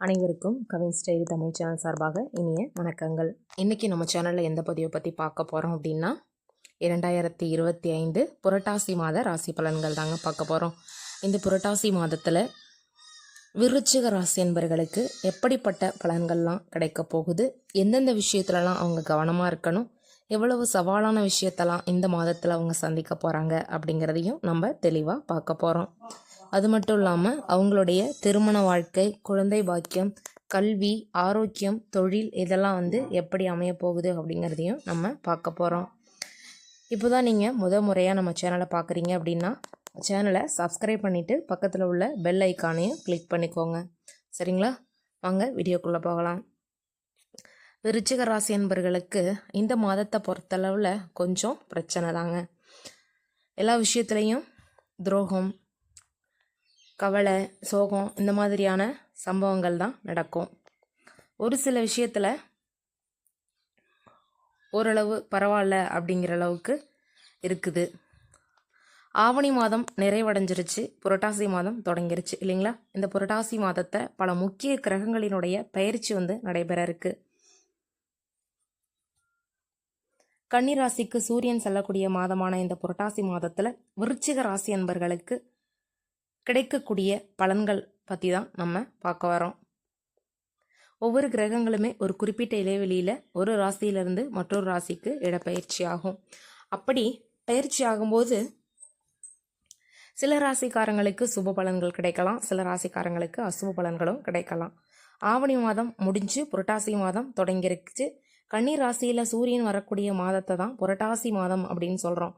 அனைவருக்கும் Kavin style Tamil channel சார்பாக இனிய வணக்கங்கள். இன்றைக்கி நம்ம சேனலில் எந்த பதிவை பற்றி பார்க்க போகிறோம் அப்படின்னா இரண்டாயிரத்தி இருபத்தி ஐந்து புரட்டாசி மாத ராசி பலன்கள் தாங்க பார்க்க போகிறோம் இந்த புரட்டாசி மாதத்தில் விருச்சிக ராசி என்பர்களுக்கு எப்படிப்பட்ட பலன்கள்லாம் கிடைக்க போகுது? எந்தெந்த விஷயத்துலலாம் அவங்க கவனமாக இருக்கணும்? எவ்வளவு சவாலான விஷயத்தெல்லாம் இந்த மாதத்தில் அவங்க சந்திக்க போகிறாங்க அப்படிங்கிறதையும் நம்ம தெளிவாக பார்க்க போகிறோம் அது மட்டும் இல்லாமல் அவங்களுடைய திருமண வாழ்க்கை குழந்தை பாக்கியம் கல்வி ஆரோக்கியம் தொழில் இதெல்லாம் வந்து எப்படி அமைய போகுது அப்படிங்கிறதையும் நம்ம பார்க்க போகிறோம் இப்போ தான் நீங்கள் முத முறையாக நம்ம சேனலை பார்க்குறீங்க அப்படின்னா சேனலை சப்ஸ்கிரைப் பண்ணிவிட்டு பக்கத்தில் உள்ள பெல் ஐக்கானையும் கிளிக் பண்ணிக்கோங்க. சரிங்களா? வாங்க வீடியோக்குள்ளே போகலாம். விருச்சிக ராசி என்பர்களுக்கு இந்த மாதத்தை பொறுத்தளவில் கொஞ்சம் பிரச்சனை தாங்க. எல்லா விஷயத்துலேயும் துரோகம் கவலை சோகம் இந்த மாதிரியான சம்பவங்கள் தான் நடக்கும். ஒரு சில விஷயத்தில் ஓரளவு பரவாயில்ல அப்படிங்கிற அளவுக்கு இருக்குது. ஆவணி மாதம் நிறைவடைஞ்சிருச்சு புரட்டாசி மாதம் தொடங்கிருச்சு இல்லைங்களா? இந்த புரட்டாசி மாதத்தை பல முக்கிய கிரகங்களினுடைய பயிற்சி வந்து நடைபெற இருக்கு. கன்னிராசிக்கு சூரியன் செல்லக்கூடிய மாதமான இந்த புரட்டாசி மாதத்தில் விருச்சிக ராசி என்பர்களுக்கு கிடைக்கக்கூடிய பலன்கள் பற்றி தான் நம்ம பார்க்க வரோம் ஒவ்வொரு கிரகங்களுமே ஒரு குறிப்பிட்ட இடைவெளியில் ஒரு ராசியிலிருந்து மற்றொரு ராசிக்கு இடப்பெயர்ச்சி ஆகும். அப்படி பயிற்சி ஆகும்போது சில ராசிக்காரங்களுக்கு சுப பலன்கள் கிடைக்கலாம் சில ராசிக்காரங்களுக்கு அசுப பலன்களும் கிடைக்கலாம். ஆவணி மாதம் முடிஞ்சு புரட்டாசி மாதம் தொடங்கிருச்சு. கன்னி ராசியில் சூரியன் வரக்கூடிய மாதத்தை தான் புரட்டாசி மாதம் அப்படின்னு சொல்கிறோம்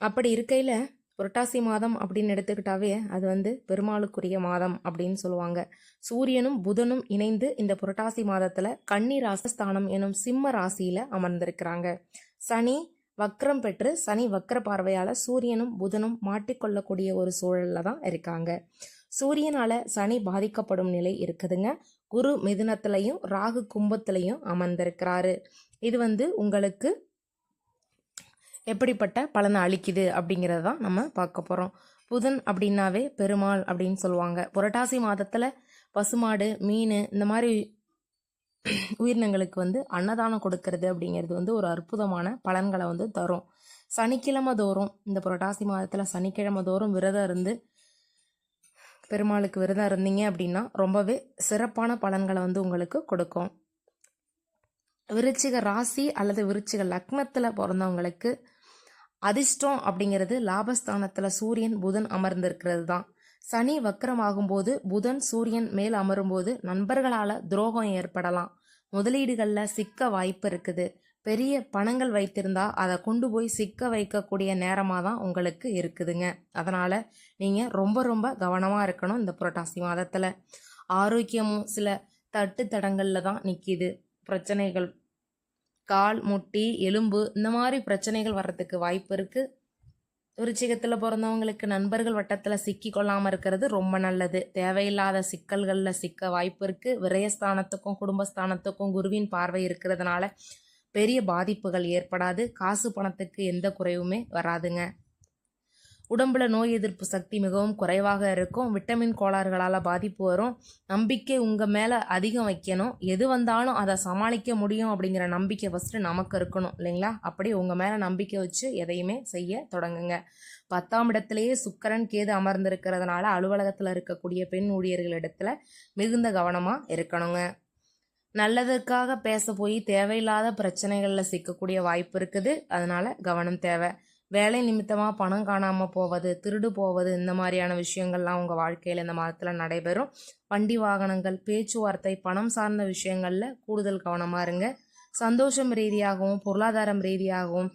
அப்படி இருக்கையில் புரட்டாசி மாதம் அப்படின்னு எடுத்துக்கிட்டாவே அது வந்து பெருமாளுக்குரிய மாதம் அப்படின்னு சொல்லுவாங்க. சூரியனும் புதனும் இணைந்து இந்த புரட்டாசி மாதத்துல கன்னி ராசஸ்தானம் எனும் சிம்ம ராசியில அமர்ந்திருக்கிறாங்க. சனி வக்ரம் பெற்று சனி வக்ர பார்வையால சூரியனும் புதனும் மாட்டிக்கொள்ளக்கூடிய ஒரு சூழல்ல தான் இருக்காங்க. சூரியனால சனி பாதிக்கப்படும் நிலை இருக்குதுங்க. குரு மிதுனத்திலையும் ராகு கும்பத்திலையும் அமர்ந்திருக்கிறாரு. இது வந்து உங்களுக்கு எப்படிப்பட்ட பலனை அளிக்குது அப்படிங்கிறத தான் நம்ம பார்க்க போகிறோம் புதன் அப்படின்னாவே பெருமாள் அப்படின்னு சொல்லுவாங்க. புரட்டாசி மாதத்தில் பசுமாடு மீன் இந்த மாதிரி உயிரினங்களுக்கு வந்து அன்னதானம் கொடுக்கறது அப்படிங்கிறது வந்து ஒரு அற்புதமான பலன்களை வந்து தரும். சனிக்கிழமை தோறும் இந்த புரட்டாசி மாதத்தில் சனிக்கிழமை தோறும் விரதம் இருந்து பெருமாளுக்கு விரதம் இருந்தீங்க அப்படின்னா ரொம்பவே சிறப்பான பலன்களை வந்து உங்களுக்கு கொடுக்கும். விருச்சிக ராசி அல்லது விருச்சிக லக்னத்தில் பிறந்தவங்களுக்கு அதிர்ஷ்டம் அப்படிங்கிறது லாபஸ்தானத்தில் சூரியன் புதன் அமர்ந்திருக்கிறது தான் சனி வக்கரமாகும்போது புதன் சூரியன் மேல் அமரும்போது நண்பர்களால் துரோகம் ஏற்படலாம். முதலீடுகளில் சிக்க வாய்ப்பு இருக்குது. பெரிய பணங்கள் வைத்திருந்தா அதை கொண்டு போய் சிக்க வைக்கக்கூடிய நேரமாக தான் உங்களுக்கு இருக்குதுங்க. அதனால் நீங்கள் ரொம்ப ரொம்ப கவனமாக இருக்கணும் இந்த புரட்டாசி மாதத்தில். ஆரோக்கியமும் சில தட்டு தடங்களில் தான் நிற்கிது பிரச்சனைகள் கால் முட்டி எலும்பு இந்த மாதிரி பிரச்சனைகள் வர்றதுக்கு வாய்ப்பு இருக்குது விருச்சிகத்தில் பிறந்தவங்களுக்கு நண்பர்கள் வட்டத்தில் சிக்கி கொள்ளாமல் இருக்கிறது ரொம்ப நல்லது. தேவையில்லாத சிக்கல்களில் சிக்க வாய்ப்பு இருக்குது விரயஸ்தானத்துக்கும் குடும்பஸ்தானத்துக்கும் குருவின் பார்வை இருக்கிறதுனால பெரிய பாதிப்புகள் ஏற்படாது. காசு பணத்துக்கு எந்த குறைவுமே வராதுங்க. உடம்புல நோய் எதிர்ப்பு சக்தி மிகவும் குறைவாக இருக்கும். விட்டமின் கோளாறுகளால் பாதிப்பு வரும். நம்பிக்கை உங்கள் மேலே அதிகம் வைக்கணும். எது வந்தாலும் அதை சமாளிக்க முடியும் அப்படிங்கிற நம்பிக்கை ஃபஸ்ட்டு நமக்கு இருக்கணும் இல்லைங்களா? அப்படி உங்கள் மேலே நம்பிக்கை வச்சு எதையுமே செய்ய தொடங்குங்க. பத்தாம் இடத்திலேயே சுக்கரன் கேது அமர்ந்திருக்கிறதுனால அலுவலகத்தில் இருக்கக்கூடிய பெண் ஊழியர்களிடத்துல மிகுந்த கவனமாக இருக்கணுங்க. நல்லதுக்காக பேச போய் தேவையில்லாத பிரச்சனைகளில் சிக்கக்கூடிய வாய்ப்பு இருக்குது. அதனால் கவனம் தேவை. வேலை நிமித்தமாக பணம் காணாமல் போவது திருடு போவது இந்த மாதிரியான விஷயங்கள்லாம் உங்கள் வாழ்க்கையில் இந்த மாதத்தில் நடைபெறும். வண்டி வாகனங்கள் பேச்சுவார்த்தை பணம் சார்ந்த விஷயங்களில் கூடுதல் கவனமாக இருங்க. சந்தோஷம் ரீதியாகவும் பொருளாதாரம் ரீதியாகவும்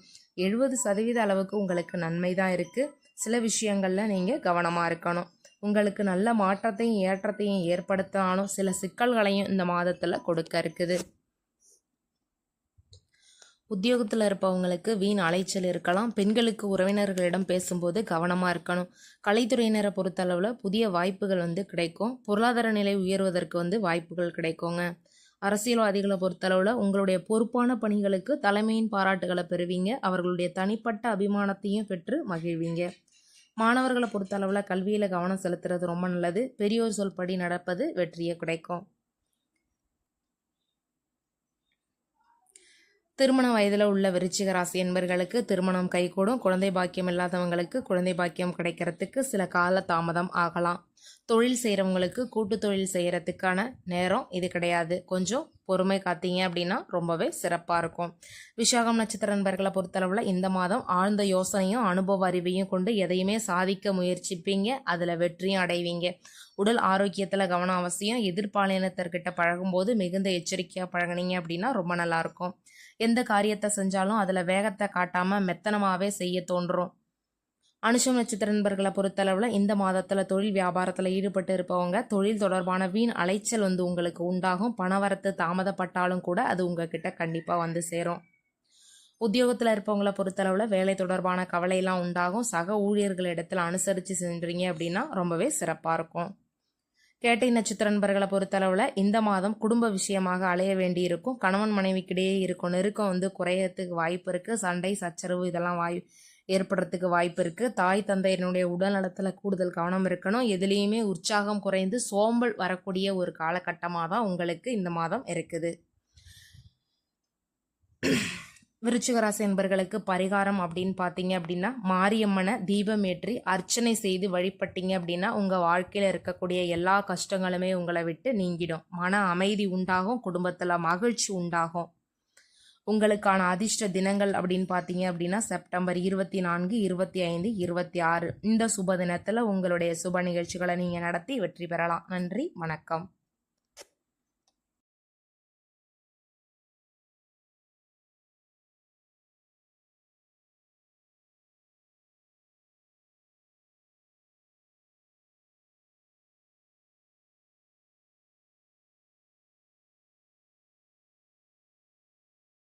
எழுபது சதவீத அளவுக்கு உங்களுக்கு நன்மை தான் இருக்குது சில விஷயங்களில் நீங்கள் கவனமாக இருக்கணும். உங்களுக்கு நல்ல மாற்றத்தையும் ஏற்றத்தையும் ஏற்படுத்தினாலும் சில சிக்கல்களையும் இந்த மாதத்தில் கொடுக்க இருக்குது. உத்தியோகத்தில் இருப்பவங்களுக்கு வீண் அலைச்சல் இருக்கலாம். பெண்களுக்கு உறவினர்களிடம் பேசும்போது கவனமாக இருக்கணும். கலைத்துறையினரை பொறுத்தளவில் புதிய வாய்ப்புகள் வந்து கிடைக்கும். பொருளாதார நிலை உயர்வதற்கு வந்து வாய்ப்புகள் கிடைக்குங்க. அரசியல்வாதிகளை பொறுத்தளவில் உங்களுடைய பொறுப்பான பணிகளுக்கு தலைமையின் பாராட்டுகளை பெறுவீங்க. அவர்களுடைய தனிப்பட்ட அபிமானத்தையும் பெற்று மகிழ்வீங்க. மாணவர்களை பொறுத்தளவில் கல்வியில் கவனம் செலுத்துறது ரொம்ப நல்லது. பெரியோர் சொல்படி நடப்பது வெற்றியை கிடைக்கும் திருமண வயதில் உள்ள விருச்சிக ராசி என்பர்களுக்கு திருமணம் கைகூடும். குழந்தை பாக்கியம் இல்லாதவங்களுக்கு குழந்தை பாக்கியம் கிடைக்கிறதுக்கு சில கால தாமதம் ஆகலாம். தொழில் செய்கிறவங்களுக்கு கூட்டு தொழில் செய்கிறதுக்கான நேரம் இது கிடையாது. கொஞ்சம் பொறுமை காத்தீங்க அப்படின்னா ரொம்பவே சிறப்பாக இருக்கும். விசாகம் நட்சத்திர நண்பர்களை பொறுத்தளவில் இந்த மாதம் ஆழ்ந்த யோசனையும் அனுபவ அறிவையும் கொண்டு எதையுமே சாதிக்க முயற்சிப்பீங்க. அதில் வெற்றியும் அடைவீங்க. உடல் ஆரோக்கியத்தில் கவனம் அவசியம். எதிர்பாலினத்தர்கிட்ட பழகும்போது மிகுந்த எச்சரிக்கையாக பழகுனீங்க அப்படின்னா ரொம்ப நல்லாயிருக்கும் எந்த காரியத்தை செஞ்சாலும் அதில் வேகத்தை காட்டாமல் மெத்தனமாகவே செய்ய தோன்றும். அனுஷம் நட்சத்திர நண்பர்களை பொறுத்தளவில் இந்த மாதத்தில் தொழில் வியாபாரத்தில் ஈடுபட்டு இருப்பவங்க தொழில் தொடர்பான வீண் அலைச்சல் வந்து உங்களுக்கு உண்டாகும். பணவரத்து தாமதப்பட்டாலும் கூட அது உங்ககிட்ட கண்டிப்பாக வந்து சேரும். உத்தியோகத்தில் இருப்பவங்கள பொறுத்தளவில் வேலை தொடர்பான கவலையெல்லாம் உண்டாகும். சக ஊழியர்களிடத்தில் அனுசரித்து சென்றீங்க அப்படின்னா ரொம்பவே சிறப்பாக இருக்கும். கேட்டை நட்சத்திர நண்பர்களை பொறுத்தளவில் இந்த மாதம் குடும்ப விஷயமாக அலைய வேண்டியிருக்கும் கணவன் மனைவிக்கிடையே இருக்கும் நெருக்கம் வந்து குறையறதுக்கு வாய்ப்பு இருக்குது சண்டை சச்சரவு இதெல்லாம் வாய் ஏற்படுறதுக்கு வாய்ப்பு இருக்குது தாய் தந்தையினுடைய உடல் நலத்தில் கூடுதல் கவனம் இருக்கணும். எதுலேயுமே உற்சாகம் குறைந்து சோம்பல் வரக்கூடிய ஒரு காலகட்டமாக தான் உங்களுக்கு இந்த மாதம் இருக்குது. விருச்சிகராசி என்பர்களுக்கு பரிகாரம் அப்படின்னு பார்த்தீங்க அப்படின்னா மாரியம்மனை தீபம் ஏற்றி அர்ச்சனை செய்து வழிபட்டீங்க அப்படின்னா உங்கள் வாழ்க்கையில் இருக்கக்கூடிய எல்லா கஷ்டங்களுமே உங்களை விட்டு நீங்கிடும். மன அமைதி உண்டாகும் குடும்பத்தில் மகிழ்ச்சி உண்டாகும். உங்களுக்கான அதிர்ஷ்ட தினங்கள் அப்படின்னு பார்த்தீங்க அப்படின்னா செப்டம்பர் இருபத்தி நான்கு இருபத்தி ஐந்து இருபத்தி ஆறு. இந்த சுப தினத்தில் உங்களுடைய சுப நிகழ்ச்சிகளை நீங்கள் நடத்தி வெற்றி பெறலாம். நன்றி வணக்கம்.